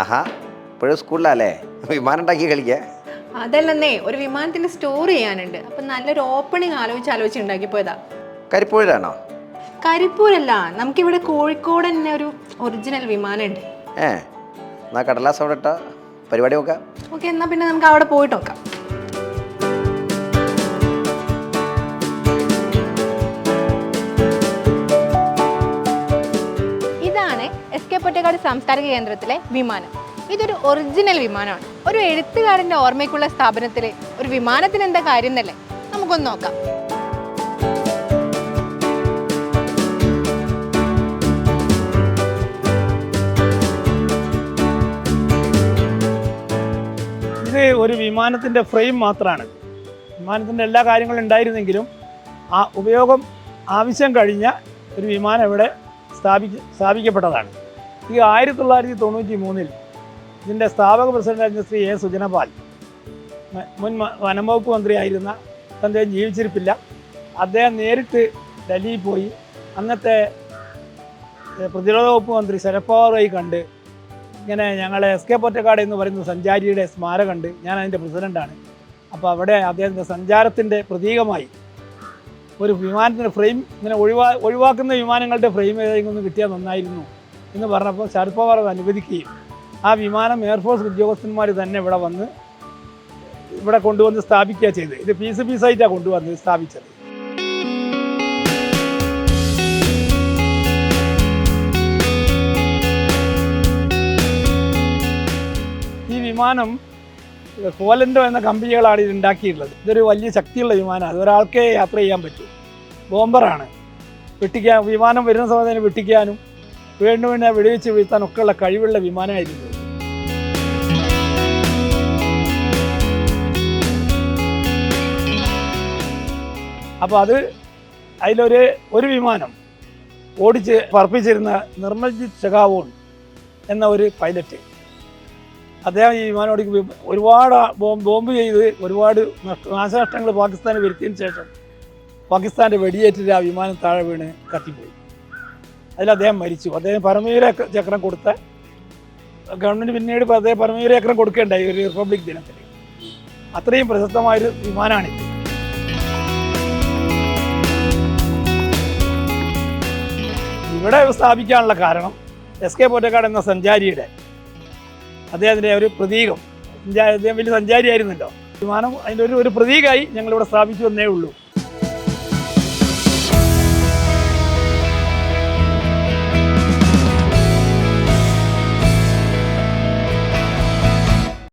ആഹാ ഇപ്പോഴും സ്കൂളിലല്ലേ? വിമാനം ഉണ്ടാക്കി കളിക്കുക അതല്ലെന്നേ ഒരു വിമാനത്തിന്റെ സ്റ്റോർ ചെയ്യാനുണ്ട്. അപ്പൊ നല്ലൊരു ഓപ്പണിംഗ് ആലോചിച്ച് ആലോചിച്ച് ഉണ്ടാക്കി പോയതാ. കരിപ്പൂരിലാണോ? കരിപ്പൂരല്ല നമുക്കിവിടെ കോഴിക്കോട് തന്നെ ഒരു ഒറിജിനൽ വിമാനമുണ്ട്. ഏ എന്നാ കടലാസ് അവിടെ ഇട്ടാ? പരിപാടി നോക്കാം. ഓക്കെ എന്നാ പിന്നെ നമുക്ക് അവിടെ പോയിട്ട് നോക്കാം. പൊറ്റക്കാട് സാംസ്കാരിക കേന്ദ്രത്തിലെ വിമാനം. ഇതൊരു ഒറിജിനൽ വിമാനമാണ്. ഒരു എഴുത്തുകാരന്റെ ഓർമ്മയ്ക്കുള്ള സ്ഥാപനത്തിൽ ഒരു വിമാനത്തിന് എന്താ കാര്യം എന്നല്ലേ നമുക്കൊന്ന് നോക്കാം. ഇത് ഒരു വിമാനത്തിന്റെ ഫ്രെയിം മാത്രമാണ് വിമാനത്തിന്റെ എല്ലാ കാര്യങ്ങളും ഉണ്ടായിരുന്നെങ്കിലും ആ ഉപയോഗം ആവശ്യം കഴിഞ്ഞ ഒരു വിമാനം ഇവിടെ സ്ഥാപിക്ക സ്ഥാപിക്കപ്പെട്ടതാണ്. ഇത് ആയിരത്തി തൊള്ളായിരത്തി തൊണ്ണൂറ്റി മൂന്നിൽ ഇതിന്റെ സ്ഥാപക പ്രസിഡന്റായിരുന്ന ശ്രീ എ സുജനപാൽ. മുൻ വനംവകുപ്പ് മന്ത്രിയായിരുന്ന അദ്ദേഹം ജീവിച്ചിരിപ്പില്ല. അദ്ദേഹം നേരിട്ട് ഡൽഹിയിൽ പോയി. അന്നത്തെ പ്രതിരോധ വകുപ്പ് മന്ത്രി ശരത് പവാറുമായി കണ്ട് ഇങ്ങനെ ഞങ്ങളെ എസ് കെ പൊറ്റക്കാട് എന്ന് പറയുന്ന സഞ്ചാരിയുടെ സ്മാരകമുണ്ട് ഞാൻ അതിന്റെ പ്രസിഡന്റാണ് അപ്പോൾ അവിടെ അദ്ദേഹത്തിന്റെ സഞ്ചാരത്തിന്റെ പ്രതീകമായി ഒരു വിമാനത്തിന്റെ ഫ്രെയിം ഇങ്ങനെ ഒഴിവാ ഒഴിവാക്കുന്ന വിമാനങ്ങളുടെ ഫ്രെയിം ഏതെങ്കിലും ഒന്ന് കിട്ടിയാൽ നന്നായിരുന്നു. എന്ന് പറഞ്ഞപ്പോൾ ശരത് പവാർ അനുവദിക്കുകയും ആ വിമാനം എയർഫോഴ്സ് ഉദ്യോഗസ്ഥന്മാർ തന്നെ ഇവിടെ വന്ന് ഇവിടെ കൊണ്ടുവന്ന് സ്ഥാപിക്കുക ചെയ്തത്. ഇത് പീസ് പീസായിട്ടാണ് കൊണ്ടുവന്ന് സ്ഥാപിച്ചത്. ഈ വിമാനം കോലൻഡോ എന്ന കമ്പനികളാണ് ഇത് ഉണ്ടാക്കിയിട്ടുള്ളത്. ഇതൊരു വലിയ ശക്തിയുള്ള വിമാനമാണ് അത് ഒരാൾക്കേ യാത്ര ചെയ്യാൻ പറ്റൂ. ബോംബറാണ്. വെട്ടിക്കാൻ വിമാനം വരുന്ന സമയത്ത് തന്നെ വെട്ടിക്കാനും വീണ്ടും വീണ്ടും വെടിവെച്ച് വീഴ്ത്താൻ ഒക്കെയുള്ള കഴിവുള്ള വിമാനമായിരുന്നു. അപ്പോൾ അത് അതിലൊരു ഒരു വിമാനം ഓടിച്ച് പറപ്പിച്ചിരുന്ന നിർമ്മൽജിത് ഷെഗാവോൺ എന്ന ഒരു പൈലറ്റ് അദ്ദേഹം ഈ വിമാനം ഓടിക്കുമ്പോൾ ഒരുപാട് ബോംബ് ചെയ്ത് ഒരുപാട് നഷ്ട- നാശനഷ്ടങ്ങൾ പാകിസ്ഥാന് വരുത്തിയതിന് ശേഷം പാകിസ്ഥാന്റെ വെടിയേറ്റിട്ട് ആ വിമാനം താഴെ വീണ് കത്തിപ്പോയി അതിൽ അദ്ദേഹം മരിച്ചു. അദ്ദേഹം പരമവീര ചക്രം കൊടുത്ത ഗവൺമെന്റ് പിന്നീട് അദ്ദേഹം പരമവീര ചക്രം കൊടുക്കേണ്ടായി ഒരു റിപ്പബ്ലിക് ദിനത്തിൽ. അത്രയും പ്രശസ്തമായൊരു വിമാനമാണിത് ഇവിടെ സ്ഥാപിക്കാനുള്ള കാരണം എസ് കെ പോറ്റക്കാട് എന്ന സഞ്ചാരിയുടെ അദ്ദേഹത്തിന്റെ ഒരു പ്രതീകം. അദ്ദേഹം വലിയ സഞ്ചാരിയായിരുന്നല്ലോ. വിമാനം അതിന്റെ ഒരു ഒരു പ്രതീകമായി ഞങ്ങളിവിടെ സ്ഥാപിച്ചു എന്നേ ഉള്ളൂ.